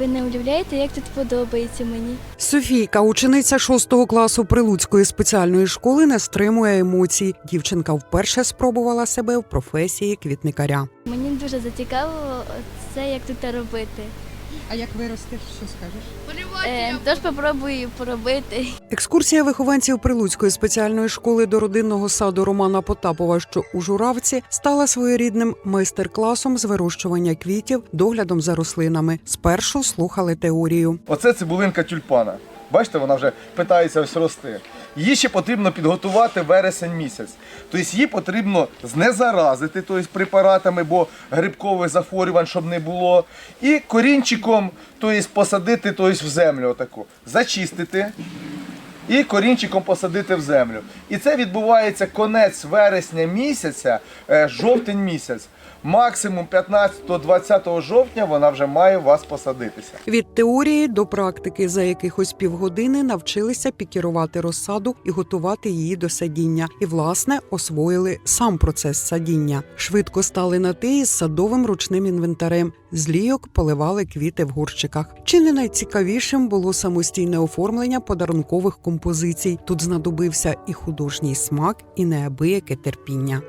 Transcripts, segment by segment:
Ви не уявляєте, як тут подобається мені. Софійка, учениця шостого класу Прилуцької спеціальної школи, не стримує емоцій. Дівчинка вперше спробувала себе в професії квітникаря. Мені дуже зацікавило це, як тут робити. А як виростеш, що скажеш? Е, тож попробую поробити. Екскурсія вихованців Прилуцької спеціальної школи до родинного саду Романа Потапова, що у Журавці, стала своєрідним майстер-класом з вирощування квітів, доглядом за рослинами. Спершу слухали теорію. Оце цибулинка тюльпана. Бачите, вона вже питається ось рости. Її ще потрібно підготувати вересень місяць. Тобто її потрібно знезаразити тобто препаратами, бо грибкових захворювань, щоб не було. І корінчиком тобто, посадити тобто, в землю отаку, зачистити і корінчиком посадити в землю. І це відбувається конець вересня місяця, е, жовтень місяць. Максимум 15-20 жовтня вона вже має у вас посадитися. Від теорії до практики за якихось півгодини навчилися пікірувати розсаду і готувати її до садіння. І, власне, освоїли сам процес садіння. Швидко стали на ти із садовим ручним інвентарем. З лійок поливали квіти в горщиках. Чи не найцікавішим було самостійне оформлення подарункових композицій? Тут знадобився і художній смак, і неабияке терпіння.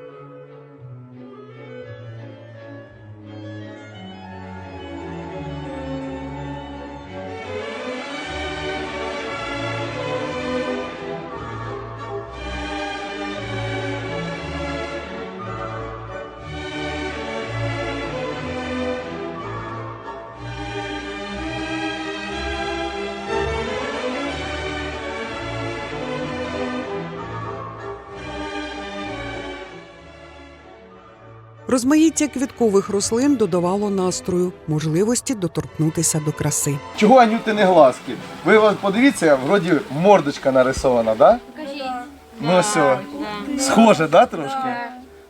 Розмаїття квіткових рослин додавало настрою, можливості доторкнутися до краси. Чого Анютини глазки? Ви от подивіться, вроді мордочка нарисована, да? Ну все. Схоже, да, трошки?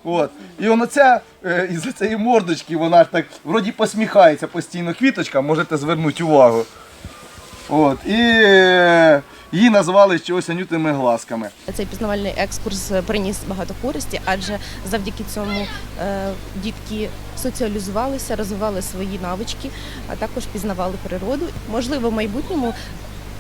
От. І воно ця, е, із цієї мордочки, вона ж так вроді посміхається постійно квіточка, можете звернути увагу. От. І е, її назвали чогось Анютиними глазками. Цей пізнавальний екскурс приніс багато користі, адже завдяки цьому е, дітки соціалізувалися, розвивали свої навички, а також пізнавали природу. Можливо, в майбутньому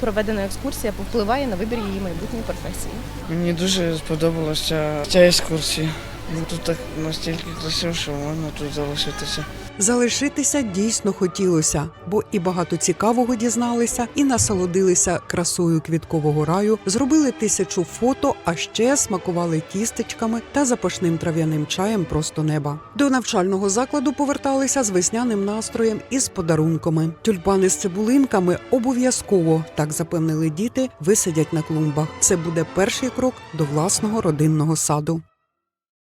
проведена екскурсія повпливає на вибір її майбутньої професії. Мені дуже сподобалася ця екскурсія. Ну, Тут так настільки красиво, що можна тут залишитися. Залишитися дійсно хотілося, бо і багато цікавого дізналися, і насолодилися красою квіткового раю, зробили тисячу фото, а ще смакували тістечками та запашним трав'яним чаєм просто неба. До навчального закладу поверталися з весняним настроєм і з подарунками. Тюльпани з цибулинками обов'язково, так запевнили діти, висадять на клумбах. Це буде перший крок до власного родинного саду.